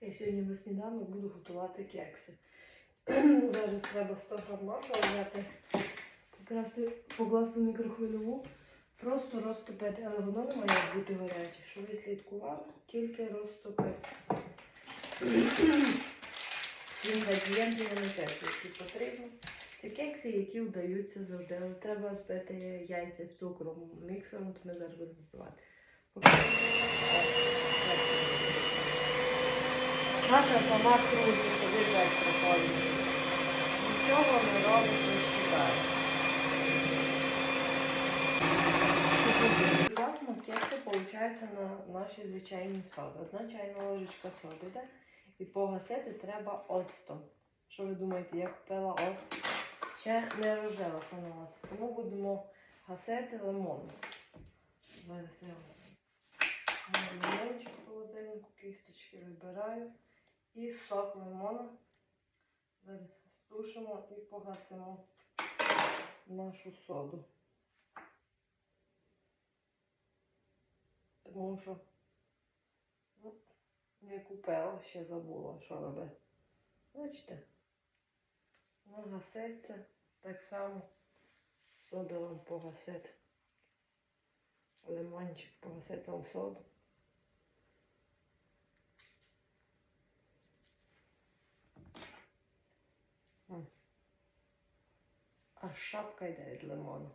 Я сьогодні на сніданок буду готувати кекси. Зараз треба 100 грам масла взяти, покласти, покласти мікрохвильову, просто розтопити, але воно не має бути гаряче. Щоб ви слідкували, тільки розтопити. Інгредієнти я не теж, які потрібно. Це кекси, які вдаються завжди. Але треба збити яйця з цукром міксером, то ми зараз будемо збивати. Наша сама крутиться, вигляд проходить. Нічого не робить, не шукає. Класно кекси получаються на наші звичайні соди. Одна чайна ложечка соди йде. І погасити треба оцтом. Що ви думаєте, я купила оцт? Ще не розжилася на оцт. Тому будемо гасити лимон. Зараз лимончик холодильнику, кісточки вибираю. І сок лимона. Стушимо і погасимо нашу соду. Тому що ну, не купила, ще забула, що робити. Бачите? Воно гаситься так само сода вам погасить. Лимончик погасить вам соду. Аж шапка йде від лимону.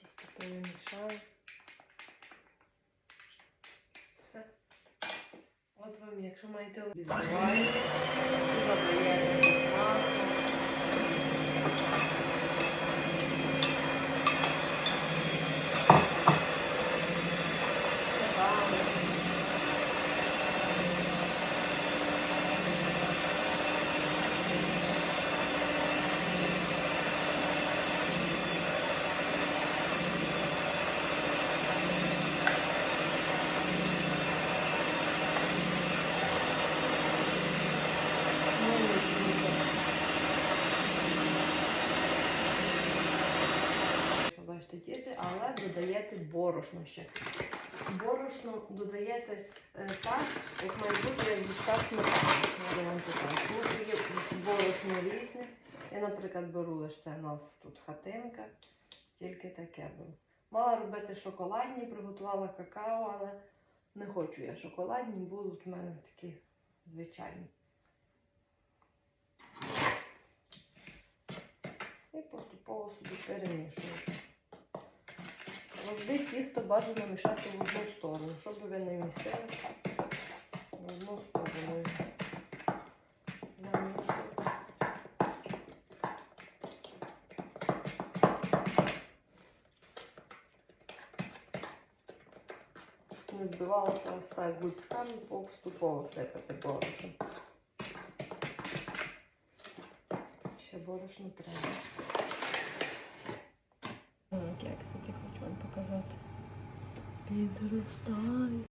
Просто перемішаю. Все. От вам, якщо маєте збиваєте, додаєте масло. Цибали. Що бачите, тісти, але додаєте борошно ще. Борошно додаєте е, так, як має бути, як дістав сметани. Я вам є борошно різне. Я, наприклад, беру лише це у нас тут хатинка, тільки таке беру. Мала робити шоколадні, приготувала какао, але не хочу я шоколадні, будуть в мене такі звичайні. І поступово собі перемішую. Завжди тісто бажано мішати в одну сторону, щоб ви не містили в одну сторону. Не збивалося ось так гульцьками, поступово сипати борошно. Ще борошно треба. Кексики хочу вам показати. Підростаю.